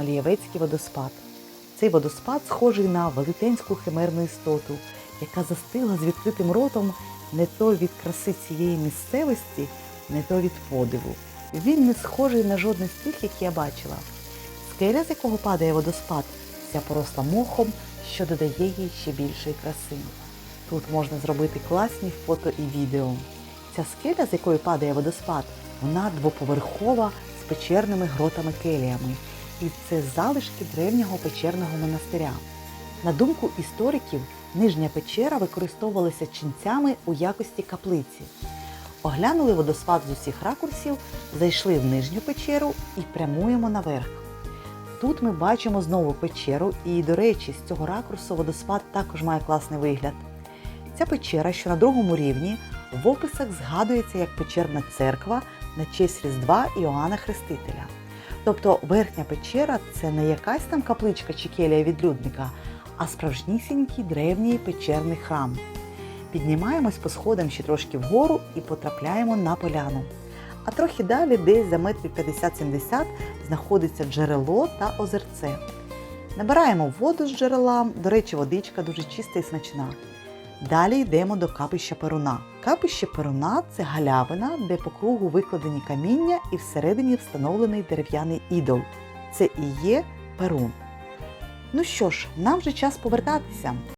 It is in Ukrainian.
Малієвецький водоспад. Цей водоспад схожий на велетенську химерну істоту, яка застигла з відкритим ротом не то від краси цієї місцевості, не то від подиву. Він не схожий на жодний з тих, які я бачила. Скеля, з якого падає водоспад, вся поросла мохом, що додає їй ще більшої краси. Тут можна зробити класні фото і відео. Ця скеля, з якої падає водоспад, вона двоповерхова з печерними гротами-келіями. І це залишки древнього печерного монастиря. На думку істориків, нижня печера використовувалася ченцями у якості каплиці. Оглянули водоспад з усіх ракурсів, зайшли в нижню печеру і прямуємо наверх. Тут ми бачимо знову печеру, і, до речі, з цього ракурсу водоспад також має класний вигляд. Ця печера, що на другому рівні, в описах згадується як печерна церква на честь Різдва Іоанна Хрестителя. Тобто верхня печера це не якась там капличка чи келія відлюдника, а справжнісінький древній печерний храм. Піднімаємось по сходам ще трошки вгору і потрапляємо на поляну. А трохи далі, десь за метрів 50-70, знаходиться джерело та озерце. Набираємо воду з джерела, до речі, водичка дуже чиста і смачна. Далі йдемо до капища Перуна. Капище Перуна це галявина, де по кругу викладені каміння і всередині встановлений дерев'яний ідол. Це і є Перун. Ну що ж, нам вже час повертатися.